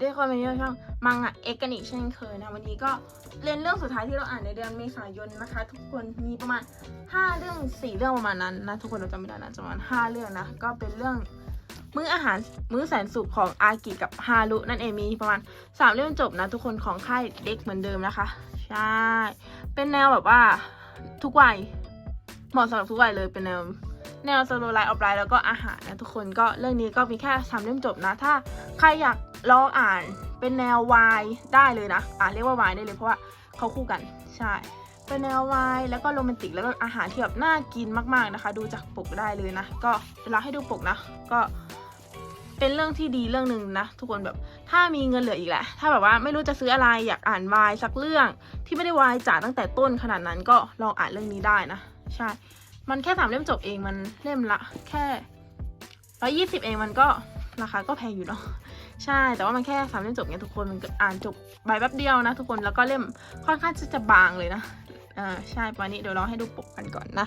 เรียกคนมาเยอะช่องมังอะเอกกันอีกเช่นเคยนะ วันนี้ก็เรียนเรื่องสุดท้ายที่เราอ่านในเดือนเมษายนนะคะ ทุกคนมีประมาณ 5 เรื่อง 4 เรื่องประมาณนั้นนะ ทุกคนเราจำไม่ได้นะประมาณ 5 เรื่องนะ ก็เป็นเรื่องมื้ออาหารมื้อแสนสุขของอากิกับฮารุนั่นเองมีประมาณ 3 เรื่องจบนะ ทุกคนของค่ายเด็กเหมือนเดิมนะคะใช่เป็นแนวแบบว่าทุกวัยเหมาะสำหรับทุกวัยเลยเป็นแนวแนวสโลไลฟ์ออฟไลน์แล้วก็อาหารนะทุกคนก็เรื่องนี้ก็มีแค่สามเล่มจบนะ ถ้าใครอยาก ลองอ่านเป็นแนววายได้เลยนะ อ่านเรียกว่าวายได้เลยเพราะว่าเขาคู่กัน ใช่ เป็นแนววายแล้วก็โรแมนติกแล้วก็อาหารที่แบบน่ากินมากๆนะคะ ดูจากปกได้เลยนะ ก็เวลาให้ดูปกนะ ก็เป็นเรื่องที่ดีเรื่องหนึ่งนะ ทุกคนแบบถ้ามีเงินเหลืออีกแหละ ถ้าแบบว่าไม่รู้จะซื้ออะไรอยากอ่านวายสักเรื่อง ที่ไม่ได้วายจ๋าตั้งแต่ต้นขนาดนั้นก็ลองอ่านเรื่องนี้ได้นะ ใช่ มันแค่สามเล่มจบเองมันเล่มละ แค่ร้อยี่สิบเองมันก็ราคาก็แพงอยู่เนาะ ใช่ แต่ว่ามันแค่สามเล่มจบเนี่ยทุกคนมันก็อ่านจบใบแป๊บเดียวนะทุกคนแล้วก็เล่มค่อนข้างจะบางเลยนะอ่าใช่ประมาณนี้เดี๋ยวเราให้ดูปกกันก่อนนะ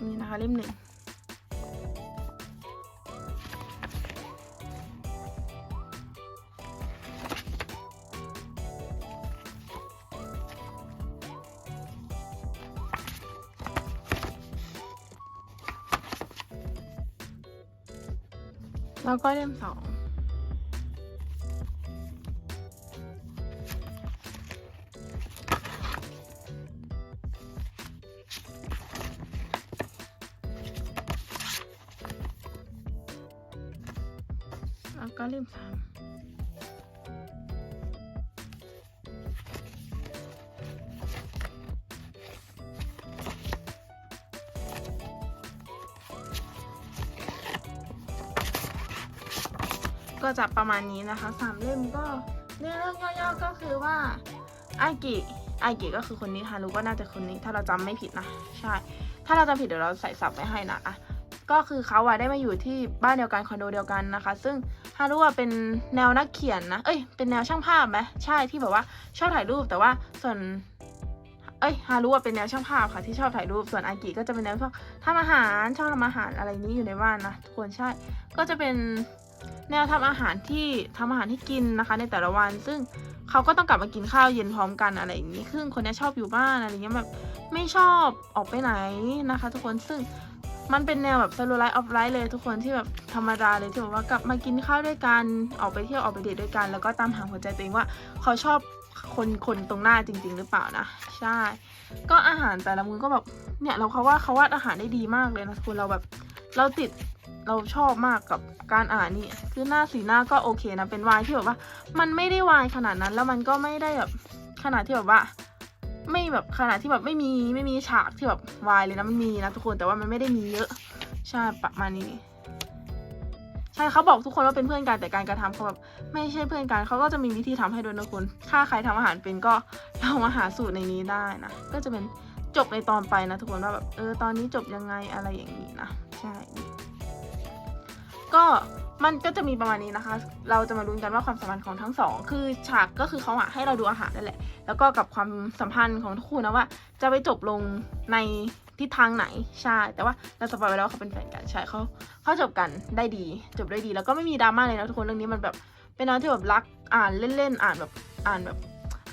นี่นะคะเล่มหนึ่ง แล้วก็เล่มสองแล้วก็เล่มสาม ก็จะประมาณนี้นะคะสามเล่มก็เนื้อเรื่องย่อๆก็คือว่าอากิอากิก็คือคนนี้ฮารุก็น่าจะคนนี้ถ้าเราจำไม่ผิดนะใช่ ถ้าเราจำผิดเดี๋ยวเราใส่สับไว้ให้นะอะก็คือเขาอะได้มาอยู่ที่บ้านเดียวกันคอนโดเดียวกันนะคะ ซึ่งฮารุอะเป็นแนวนักเขียนนะเอ้ยเป็นแนวช่างภาพไหมใช่ที่แบบว่าชอบถ่ายรูปแต่ว่าส่วนเอ้ยฮารุอะเป็นแนวช่างภาพค่ะที่ชอบถ่ายรูปส่วนอากิก็จะเป็นแนวพวกทำอาหารชอบทำอาหารอะไรนี้อยู่ในบ้านนะทุกคนใช่ ก็จะเป็น แนวทำอาหารที่ทำอาหารที่กินนะคะ ในแต่ละวัน ซึ่งเขาก็ต้องกลับมากินข้าวเย็นพร้อมกันอะไรอย่างนี้ซึ่งคนนี้ชอบอยู่บ้านอะไรเงี้ยแบบไม่ชอบออกไปไหนนะคะ ทุกคนซึ่งมันเป็นแนวแบบสโลไลฟ์ออฟไลฟ์เลยทุกคนที่แบบธรรมดาเลยที่แบบว่ากลับมากินข้าวด้วยกันออกไปเที่ยวออกไปเดทด้วยกัน แล้วก็ตามหาหัวใจตัวเองว่าเขาชอบคนคนตรงหน้าจริง ๆ หรือเปล่านะใช่ ก็อาหารแต่ละมื้อก็แบบเนี่ยเราเขาว่าเขาวาดอาหารได้ดีมากเลยนะทุกคนเราแบบเราติด เราชอบมากกับการอ่านนี่คือหน้าสีหน้าก็โอเคนะเป็นวายที่แบบว่า มันไม่ได้วายขนาดนั้นแล้วมันก็ไม่ได้แบบขนาดที่แบบว่า ไม่แบบขนาดที่แบบไม่มีไม่มีฉากที่แบบวายเลยนะมันมีนะทุกคนแต่ว่ามันไม่ได้มีเยอะใช่ประมาณนี้ใช่เขาบอกทุกคนว่าเป็นเพื่อนกันแต่การกระทำเขาแบบไม่ใช่เพื่อนกันเขาก็จะมีวิธีทำให้ด้วยนะคุณถ้าใครทำอาหารเป็นก็ลองมาหาสูตรในนี้ได้นะก็จะเป็นจบในตอนไปนะทุกคนว่าแบบเออตอนนี้จบยังไงอะไรอย่างนี้นะใช่ ก็มันก็จะมีประมาณนี้นะคะ เราจะมาลุ้นกันว่าความสัมพันธ์ของทั้งสอง คือฉากก็คือเขาอะให้เราดูอาหารนั่นแหละ แล้วก็กับความสัมพันธ์ของทุกคู่นะว่า จะไปจบลงในทิศทางไหน ใช่ แต่ว่าเราสปอยไว้แล้วว่าเขาเป็นแฟนกัน ใช่เขาเขาจบกันได้ดี จบได้ดี แล้วก็ไม่มีดราม่าเลยนะทุกคน เรื่องนี้มันแบบเป็นแนวที่แบบรัก อ่านเล่นๆ อ่านแบบอ่านแบบ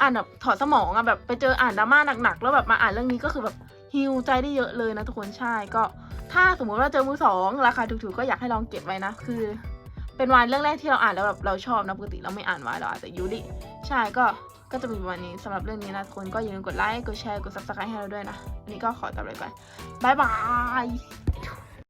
อ่านแบบถอดสมองอะแบบไปเจออ่านดราม่าหนักๆ แล้วแบบมาอ่านเรื่องนี้ก็คือแบบฮิวใจได้เยอะเลยนะทุกคน ใช่ ก็ ถ้าสมมุติว่าเจอมือสองราคาถูกๆก็อยากให้ลองเก็บไว้นะ คือ เป็นวานเรื่องแรกที่เราอ่านแล้วแบบเราชอบนะปกติเราไม่อ่านวานเราอาจจะยูริใช่ก็ก็จะมีวันนี้สำหรับเรื่องนี้นะทุกคนก็อย่าลืมกดไลค์กดแชร์กดซับสไครต์ให้เราด้วยนะวันนี้ก็ขอตัวไปก่อนบายบาย